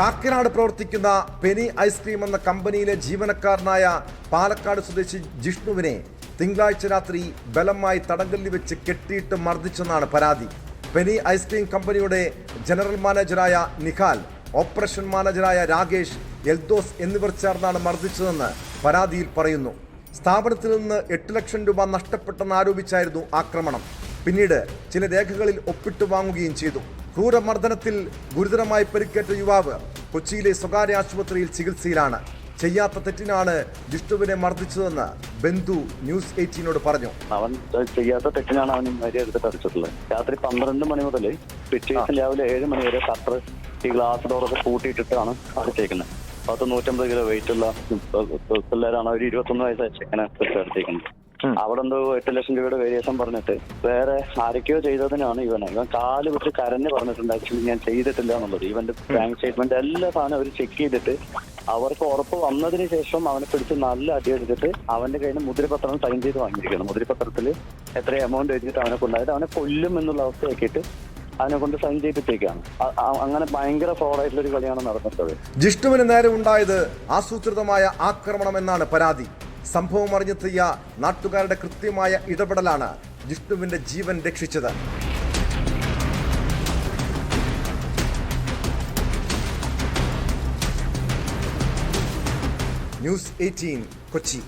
കാക്കനാട് പ്രവർത്തിക്കുന്ന Penny ice cream എന്ന കമ്പനിയിലെ ജീവനക്കാരനായ പാലക്കാട് സ്വദേശി ജിഷ്ണുവിനെ തിങ്കളാഴ്ച രാത്രി ബലമായി തടങ്കലിൽ വെച്ച് കെട്ടിയിട്ട് മർദ്ദിച്ചെന്നാണ് പരാതി. പെനി ഐസ്ക്രീം കമ്പനിയുടെ ജനറൽ മാനേജറായ നിഖാൽ ഓപ്പറേഷൻ മാനേജറായ രാകേഷ് എൽദോസ് എന്നിവർ ചേർന്നാണ് മർദ്ദിച്ചതെന്ന് പരാതിയിൽ പറയുന്നു. സ്ഥാപനത്തിൽ നിന്ന് എട്ട് ലക്ഷം രൂപ നഷ്ടപ്പെട്ടെന്ന് ആരോപിച്ചായിരുന്നു ആക്രമണം. പിന്നീട് ചില രേഖകളിൽ ഒപ്പിട്ട് വാങ്ങുകയും ചെയ്തു. ക്രൂരമർദ്ദനത്തിൽ ഗുരുതരമായി പരിക്കേറ്റ യുവാവ് കൊച്ചിയിലെ സ്വകാര്യ ആശുപത്രിയിൽ ചികിത്സയിലാണ്. ചെയ്യാത്ത തെറ്റിനാണ് ജിഷ്ണുവിനെ മർദ്ദിച്ചതെന്ന് ബന്ധു ന്യൂസ് എയ്റ്റീനോട് പറഞ്ഞു. അവൻ ചെയ്യാത്ത തെറ്റിനാണ് അവൻ മര്യാദ എടുത്തിട്ട് അടിച്ചിട്ടുള്ളത്. രാത്രി പന്ത്രണ്ട് മണി മുതൽ പിറ്റേ ദിവസം രാവിലെ ഏഴ് മണി വരെ കട്ടർ ഈ ഗ്ലാസ് ഡോറൊക്കെ കൂട്ടിയിട്ടിട്ടാണ് അടിച്ചേക്കുന്നത്. പത്ത് നൂറ്റമ്പത് കിലോ വെയിറ്റ് ഉള്ള പിള്ളേരാണ് ഒരു ഇരുപത്തൊന്ന് വയസ്സായ ചെക്കനെ അടിച്ചേക്കുന്നത്. അവിടെ എന്തോ എട്ട് ലക്ഷം രൂപയുടെ വേരിയേഷൻ പറഞ്ഞിട്ട് വേറെ ആരൊക്കെയോ ചെയ്തതിനാണ് ഇവനെ. ഇവൻ കാൽ വിട്ട് കരഞ്ഞ് പറഞ്ഞിട്ടുണ്ട് ആക്ച്വലി ഞാൻ ചെയ്തിട്ടില്ല എന്നുള്ളത്. ഇവന്റെ ബാങ്ക് സ്റ്റേറ്റ്മെന്റ് എല്ലാ സാധനം അവർ ചെക്ക് ചെയ്തിട്ട് അവർക്ക് ഉറപ്പ് വന്നതിന് ശേഷം അവനെ പിടിച്ച് നല്ല അടിയെടുത്തിട്ട് അവന്റെ കയ്യിൽ നിന്ന് മുദ്രപത്രം സൈൻ ചെയ്ത് വാങ്ങിയിരിക്കണം മുദ്രപത്രത്തിൽ എത്ര എമൗണ്ട് എഴുതിയിട്ട് അവനെ കൊണ്ടായിട്ട് അവനെ കൊല്ലും എന്നുള്ള അവസ്ഥയാക്കിയിട്ട് അവനെ കൊണ്ട് സൈൻ അ- അങ്ങനെ ഭയങ്കര ഫ്രോഡായിട്ടുള്ള ഒരു കളിയാണ് നടന്നിട്ടുള്ളത് ജിഷ്ണുവിന് നേരെ ഉണ്ടായത് ആസൂത്രിതമായ ആക്രമണം എന്നാണ് പരാതി. സംഭവം അറിഞ്ഞെത്തിയ നാട്ടുകാരുടെ കൃത്യമായ ഇടപെടലാണ് ജിഷ്ണുവിന്റെ ജീവൻ രക്ഷിച്ചത്. News eighteen Kochi.